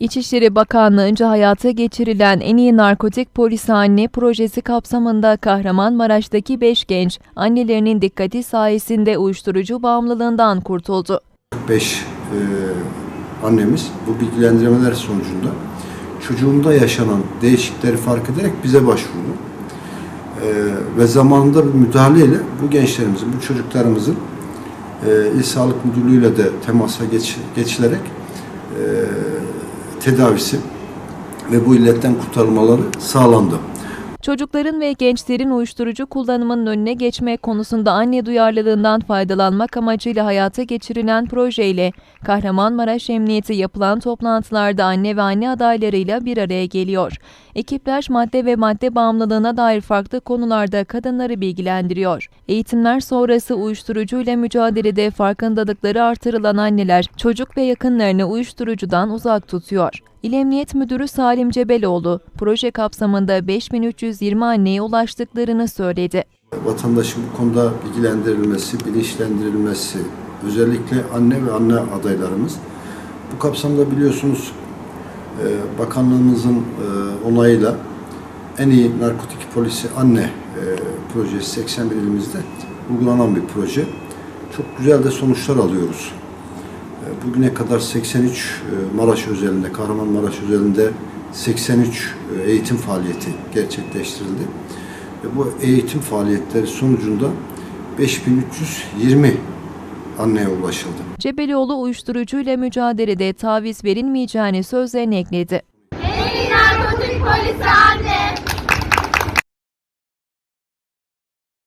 İçişleri Bakanlığı'nca hayata geçirilen En İyi Narkotik Polisi Anne projesi kapsamında Kahramanmaraş'taki 5 genç annelerinin dikkati sayesinde uyuşturucu bağımlılığından kurtuldu. 5 annemiz bu bilgilendirmeler sonucunda çocuğunda yaşanan değişiklikleri fark ederek bize başvurdu. E, ve zamanında bir müdahaleyle bu gençlerimizin, bu çocuklarımızın e, İl Sağlık Müdürlüğü'yle de temasa geç, geçilerek e, tedavisi ve bu illetten kurtarılmaları sağlandı. Çocukların ve gençlerin uyuşturucu kullanımının önüne geçme konusunda anne duyarlılığından faydalanmak amacıyla hayata geçirilen projeyle Kahramanmaraş Emniyeti yapılan toplantılarda anne ve anne adaylarıyla bir araya geliyor. Ekipler madde ve madde bağımlılığına dair farklı konularda kadınları bilgilendiriyor. Eğitimler sonrası uyuşturucuyla mücadelede farkındalıkları artırılan anneler çocuk ve yakınlarını uyuşturucudan uzak tutuyor. İl Emniyet Müdürü Salim Cebeloğlu, proje kapsamında 5320 anneye ulaştıklarını söyledi. vatandaşın bu konuda bilgilendirilmesi, bilinçlendirilmesi, özellikle anne ve anne adaylarımız. Bu kapsamda biliyorsunuz e, bakanlığımızın e, onayıyla en iyi narkotik polisi anne e, projesi 81 ilimizde uygulanan bir proje. Çok güzel de sonuçlar alıyoruz. Bugüne kadar 83 e, Maraş özelinde, Kahramanmaraş özelinde 83 e, eğitim faaliyeti gerçekleştirildi. Ve bu eğitim faaliyetleri sonucunda 5320 anneye ulaşıldı. Cebeloğlu uyuşturucuyla mücadelede taviz verilmeyeceğini sözlerine ekledi. En iyi narkotik polisi